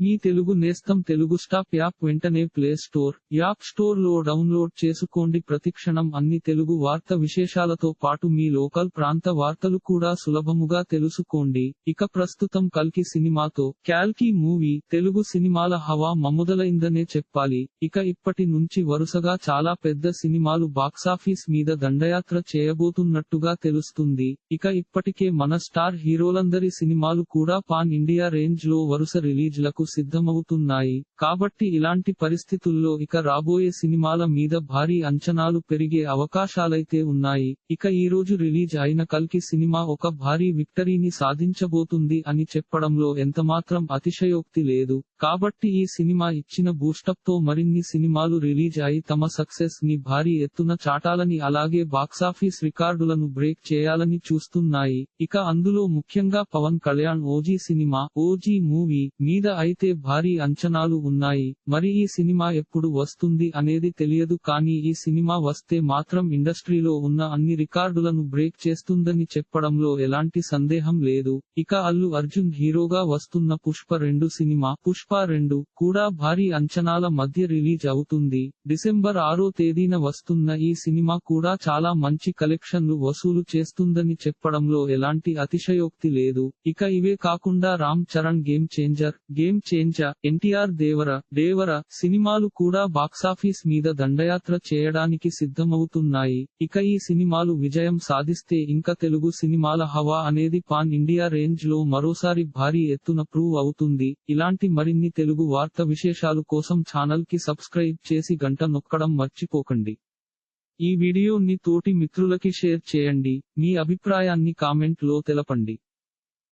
మీ తెలుగు నేస్తం Telugu stop app వెంటనే play store app స్టోర్లో డౌన్లోడ్ చేసుకోండి. ప్రతిక్షణం అన్ని తెలుగు వార్త విశేషాలతో పాటు మీ లోకల్ ప్రాంత వార్తలు కూడా సులభముగా తెలుసుకోండి. ఇక ప్రస్తుతం కల్కి సినిమాతో క్యాల్కి మూవీ తెలుగు సినిమాల హవా మమ్ముదలైందనే చెప్పాలి. ఇక ఇప్పటి నుంచి వరుసగా చాలా పెద్ద సినిమాలు బాక్సాఫీస్ మీద దండయాత్ర చేయబోతున్నట్టుగా తెలుస్తుంది. ఇక ఇప్పటికే మన స్టార్ హీరోలందరి సినిమాలు కూడా పాన్ ఇండియా రేంజ్లో వరుస రిలీజ్లకు సిద్ధమవుతున్నాయి. కాబట్టి ఇలాంటి పరిస్థితుల్లో ఇక రాబోయే సినిమాల మీద భారీ అంచనాలు పెరిగే అవకాశాలైతే ఉన్నాయి. ఇక ఈ రోజు రిలీజ్ అయిన కల్కి సినిమా ఒక భారీ విక్టరీని సాధించబోతుంది అని చెప్పడంలో ఎంతమాత్రం అతిశయోక్తి లేదు. కాబట్టి ఈ సినిమా ఇచ్చిన బూస్టప్తో మరిన్ని సినిమాలు రిలీజ్ అయి తమ సక్సెస్ని భారీ ఎత్తున చాటాలని అలాగే బాక్సాఫీస్ రికార్డులను బ్రేక్ చేయాలని చూస్తున్నాయి. ఇక అందులో ముఖ్యంగా Pawan Kalyan OG cinema OG movie మీద అయితే భారీ అంచనాలు ఉన్నాయి. మరి ఈ సినిమా ఎప్పుడు వస్తుంది అనేది తెలియదు కానీ ఈ సినిమా వస్తే మాత్రం ఇండస్ట్రీలో ఉన్న అన్ని రికార్డులను బ్రేక్ చేస్తుందని చెప్పడంలో ఎలాంటి సందేహం లేదు. ఇక అల్లు అర్జున్ హీరోగా వస్తున్న పుష్ప రెండు సినిమా పుష్ప రెండు కూడా భారీ అంచనాల మధ్య రిలీజ్ అవుతుంది. డిసెంబర్ ఆరో తేదీన వస్తున్న ఈ సినిమా కూడా చాలా మంచి కలెక్షన్లు వసూలు చేస్తుందని చెప్పడంలో ఎలాంటి అతిశయోక్తి లేదు. ఇక ఇవే కాకుండా Ram Charan game changer game changer NTR Devara Devara సినిమాలు కూడా బాక్సాఫీస్ మీద దండయాత్ర చేయడానికి సిద్ధమవుతున్నాయి. ఇక ఈ సినిమాలు విజయం సాధిస్తే ఇంకా తెలుగు సినిమాల హవా అనేది పాన్ ఇండియా రేంజ్లో మరోసారి భారీ ఎత్తున ప్రూవ్ అవుతుంది. ఇలాంటి మరిన్ని తెలుగు వార్త విశేషాలు కోసం ఛానల్కి సబ్స్క్రైబ్ చేసి గంట నొక్కడం మర్చిపోకండి. ఈ వీడియోని తోటి మిత్రులకి షేర్ చేయండి. మీ అభిప్రాయాన్ని కామెంట్లో తెలపండి.